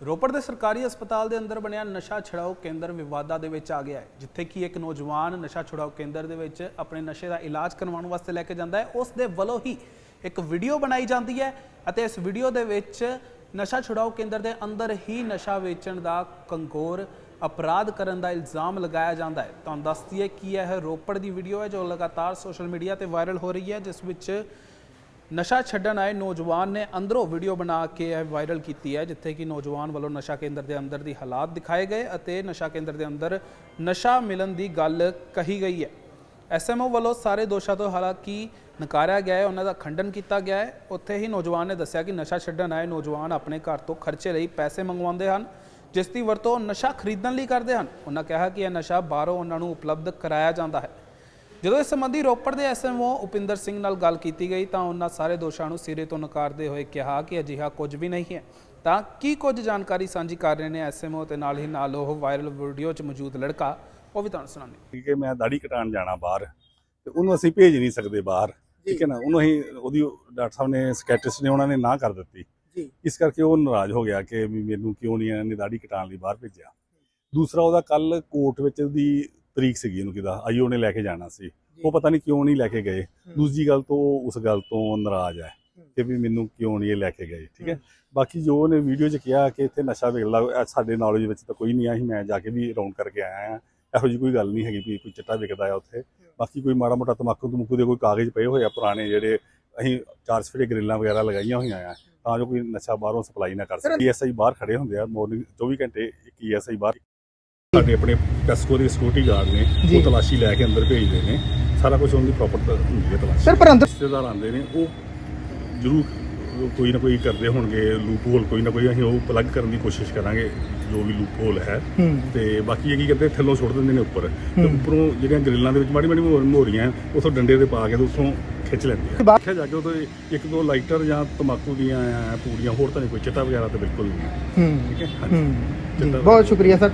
ਰੋਪੜ ਦੇ ਸਰਕਾਰੀ ਹਸਪਤਾਲ ਦੇ ਅੰਦਰ ਬਣਿਆ ਨਸ਼ਾ ਛੁਡਾਓ ਕੇਂਦਰ ਵਿਵਾਦਾਂ ਦੇ ਵਿੱਚ ਆ ਗਿਆ ਹੈ, ਜਿੱਥੇ ਕਿ ਇੱਕ ਨੌਜਵਾਨ ਨਸ਼ਾ ਛੁਡਾਓ ਕੇਂਦਰ ਦੇ ਵਿੱਚ ਆਪਣੇ ਨਸ਼ੇ ਦਾ ਇਲਾਜ ਕਰਵਾਉਣ ਵਾਸਤੇ ਲੈ ਕੇ ਜਾਂਦਾ ਹੈ। ਉਸ ਦੇ ਵੱਲੋਂ ਹੀ ਇੱਕ ਵੀਡੀਓ ਬਣਾਈ ਜਾਂਦੀ ਹੈ ਅਤੇ ਇਸ ਵੀਡੀਓ ਦੇ ਵਿੱਚ ਨਸ਼ਾ ਛੁਡਾਓ ਕੇਂਦਰ ਦੇ ਅੰਦਰ ਹੀ ਨਸ਼ਾ ਵੇਚਣ ਦਾ ਕੰਗੋਰ ਅਪਰਾਧ ਕਰਨ ਦਾ ਇਲਜ਼ਾਮ ਲਗਾਇਆ ਜਾਂਦਾ ਹੈ। ਤੁਹਾਨੂੰ ਦੱਸਦੀ ਹੈ ਕਿ ਇਹ ਰੋਪੜ ਦੀ ਵੀਡੀਓ ਹੈ ਜੋ ਲਗਾਤਾਰ ਸੋਸ਼ਲ ਮੀਡੀਆ ਤੇ ਵਾਇਰਲ ਹੋ ਰਹੀ ਹੈ, ਜਿਸ ਵਿੱਚ ਨਸ਼ਾ ਛੱਡਣ ਆਏ ਨੌਜਵਾਨ ਨੇ ਅੰਦਰੋਂ ਵੀਡੀਓ ਬਣਾ ਕੇ ਇਹ ਵਾਇਰਲ ਕੀਤੀ ਹੈ, ਜਿੱਥੇ ਕਿ ਨੌਜਵਾਨ ਵੱਲੋਂ ਨਸ਼ਾ ਕੇਂਦਰ ਦੇ ਅੰਦਰ ਦੀ ਹਾਲਾਤ ਦਿਖਾਏ ਗਏ ਅਤੇ ਨਸ਼ਾ ਕੇਂਦਰ ਦੇ ਅੰਦਰ ਨਸ਼ਾ ਮਿਲਣ ਦੀ ਗੱਲ ਕਹੀ ਗਈ ਹੈ। ਐਸਐਮਓ ਵੱਲੋਂ ਸਾਰੇ ਦੋਸ਼ਾਂ ਤੋਂ ਹਾਲਾਂਕਿ ਨਕਾਰਿਆ ਗਿਆ ਹੈ, ਉਹਨਾਂ ਦਾ ਖੰਡਨ ਕੀਤਾ ਗਿਆ ਹੈ। ਉੱਥੇ ਹੀ ਨੌਜਵਾਨ ਨੇ ਦੱਸਿਆ ਕਿ ਨਸ਼ਾ ਛੱਡਣ ਆਏ ਨੌਜਵਾਨ ਆਪਣੇ ਘਰ ਤੋਂ ਖਰਚੇ ਲਈ ਪੈਸੇ ਮੰਗਵਾਉਂਦੇ ਹਨ, ਜਿਸ ਦੀ ਵਰਤੋਂ ਨਸ਼ਾ ਖਰੀਦਣ ਲਈ ਕਰਦੇ ਹਨ। ਉਹਨਾਂ ਕਿਹਾ ਕਿ ਇਹ ਨਸ਼ਾ ਬਾਹਰੋਂ ਉਹਨਾਂ ਨੂੰ ਉਪਲਬਧ ਕਰਾਇਆ ਜਾਂਦਾ ਹੈ। ਜਦੋਂ ਇਸ ਸੰਬੰਧੀ ਰੋਪੜ ਦੇ ਐਸਐਮਓ ਉਪਿੰਦਰ ਸਿੰਘ ਨਾਲ ਗੱਲ ਕੀਤੀ ਗਈ ਤਾਂ ਉਹਨਾਂ ਸਾਰੇ ਦੋਸ਼ਾਂ ਨੂੰ ਸਿਰੇ ਤੋਂ ਨਕਾਰਦੇ ਹੋਏ ਕਿਹਾ ਕਿ ਅਜਿਹਾ ਕੁਝ ਵੀ ਨਹੀਂ ਹੈ। ਤਾਂ ਕੀ ਕੁਝ ਜਾਣਕਾਰੀ ਸਾਂਝੀ ਕਰ ਰਹੇ ਨੇ ਐਸਐਮਓ ਤੇ ਨਾਲ ਹੀ ਨਾਲ ਉਹ ਵਾਇਰਲ ਵੀਡੀਓ 'ਚ ਮੌਜੂਦ ਲੜਕਾ ਉਹ ਵੀ ਤੁਹਾਨੂੰ ਸੁਣਾਉਂਦੇ ਠੀਕ ਹੈ ਮੈਂ ਦਾੜੀ ਕਟਾਉਣ ਜਾਣਾ ਬਾਹਰ ਤੇ ਉਹਨੂੰ ਅਸੀਂ ਭੇਜ ਨਹੀਂ ਸਕਦੇ ਬਾਹਰ। ਠੀਕ ਹੈ ਨਾ? ਉਹਨੂੰ ਅਸੀਂ ਉਹਦੀ ਡਾਕਟਰ ਸਾਹਿਬ ਨੇ ਸਕੈਟਿਸਟ ਨੇ ਉਹਨਾਂ ਨੇ ਨਾ ਕਰ ਦਿੱਤੀ। ਜੀ। ਇਸ ਕਰਕੇ ਉਹ ਨਾਰਾਜ਼ ਹੋ ਗਿਆ ਕਿ ਵੀ ਮੈਨੂੰ ਕਿਉਂ ਨਹੀਂ ਇਹਨਾਂ ਨੇ ਦਾੜੀ ਕਟਾਉਣ ਲਈ ਬਾਹਰ ਭੇਜਿਆ। ਦੂਸਰਾ ਉਹਦਾ ਕੱਲ ਕੋਰਟ ਵਿੱਚ ਦੀ ਤਰੀਕ ਸੀਗੀ ਉਹਨੂੰ ਕਿਦਾ ਆਈਓ ਨੇ ਲੈ ਕੇ ਜਾਣਾ ਸੀ। ਉਹ ਪਤਾ ਨਹੀਂ ਕਿਉਂ ਨਹੀਂ ਲੈ ਕੇ ਗਏ। ਦੂਜੀ ਗੱਲ ਤੋਂ ਉਸ ਗੱਲ ਤੋਂ ਨਾਰਾਜ਼ ਹੈ ਕਿ ਵੀ ਮੈਨੂੰ ਕਿਉਂ ਨਹੀਂ ਇਹ ਲੈ ਕੇ ਗਏ ਠੀਕ ਹੈ? ਬਾਕੀ ਜੋ ਉਹਨੇ ਵੀਡੀਓ 'ਚ ਕਿਹਾ ਕਿ ਇੱਥੇ ਨਸ਼ਾ ਵਿਕਦਾ ਸਾਡੇ ਨੌਲੇਜ ਵਿੱਚ ਤਾਂ ਕੋਈ ਨਹੀਂ ਆ ਸੀ ਮੈਂ ਜਾ ਕੇ ਵੀ ਰਾਉਂਡ ਕਰਕੇ ਆਇਆ ਹਾਂ। ਇਹੋ ਜਿਹੀ ਕੋਈ ਗੱਲ ਨਹੀਂ ਹੈਗੀ ਵੀ ਕੋਈ ਚਿੱਟਾ ਵਿਕਦਾ ਆ ਉੱਥੇ। ਬਾਕੀ ਕੋਈ ਮਾੜਾ ਮੋਟਾ ਤਮਾਕੂ ਤਮੂਕੂ ਦੇ ਕੋਈ ਕਾਗਜ਼ ਪਏ ਹੋਏ ਆ ਪੁਰਾਣੇ ਜਿਹੜੇ ਅਸੀਂ ਚਾਰ ਸਫੇਰੇ ਗ੍ਰਿਲਾਂ ਵਗੈਰਾ ਲਗਾਈਆਂ ਹੋਈਆਂ ਆ ਤਾਂ ਜੋ ਕੋਈ ਨਸ਼ਾ ਬਾਹਰੋਂ ਸਪਲਾਈ ਨਾ ਕਰ ਸਕੇ। ਈਐਸਆਈ ਬਾਹਰ ਖੜੇ ਹੁੰਦੇ ਆ ਮਾਰਨਿੰਗ 24 ਘੰਟੇ ਇੱਕ ਈਐਸਆਈ ਬਾਹਰ ਸਾਡੇ ਆਪਣੇ ਟੈਸਕੋ ਦੇ ਸਿਕਿਉਰਿਟੀ ਗਾਰਡ ਨੇ। ਉਹ ਤਲਾਸ਼ੀ ਲੈ ਕੇ ਅੰਦਰ ਭੇਜਦੇ ਨੇ। ਸਾਰਾ ਕੁਝ ਉਹਨਾਂ ਦੀ ਪ੍ਰੋਪਰ ਹੁੰਦੀ ਹੈ ਤਲਾਸ਼ੀ। ਸਰ ਪਰ ਅੰਦਰ ਰਿਸ਼ਤੇਦਾਰ ਆਉਂਦੇ ਨੇ ਉਹ ਜ਼ਰੂਰ ਕੋਈ ਨਾ ਕੋਈ ਕਰਦੇ ਹੋਣਗੇ ਲੂਪ ਹੋਲ ਕੋਈ ਨਾ ਕੋਈ ਅਸੀਂ ਉਹ ਪਲੱਗ ਕਰਨ ਦੀ ਕੋਸ਼ਿਸ਼ ਕਰਾਂਗੇ ਜੋ ਵੀ ਲੂਪ ਹੋਲ ਹੈ। ਤੇ ਬਾਕੀ ਇਹ ਕੀ ਕਰਦੇ ਥੱਲੋਂ ਸੁੱਟ ਦਿੰਦੇ ਨੇ ਉੱਪਰ। ਤੇ ਉੱਪਰੋਂ ਜਿਹੜੀਆਂ ਗ੍ਰਿਲਾਂ ਦੇ ਵਿੱਚ ਮਾੜੀ ਮਾੜੀ ਮੋਰ- ਮੋਰੀਆਂ ਉਥੋਂ ਡੰਡੇ ਦੇ ਪਾ ਕੇ ਤੇ ਉੱਥੋਂ ਖਿੱਚ ਲੈਂਦੇ ਆ। ਬਾਹਰ- ਜਾ ਕੇ ਉਹ ਇੱਕ ਦੋ ਲਾਈਟਰ ਜਾਂ ਤਮਾਕੂ ਦੀਆਂ ਆ, ਪੂੜੀਆਂ ਹੋਰ ਤਾਂ ਨਹੀਂ ਕੋਈ ਚਿੱਟਾ ਵਗੈਰਾ ਤਾਂ ਬਿਲਕੁਲ ਨਹੀਂ। ਠੀਕ ਹੈ? ਹਾਂਜੀ। ਬਹੁਤ ਸ਼ੁਕਰੀਆ ਸਰ।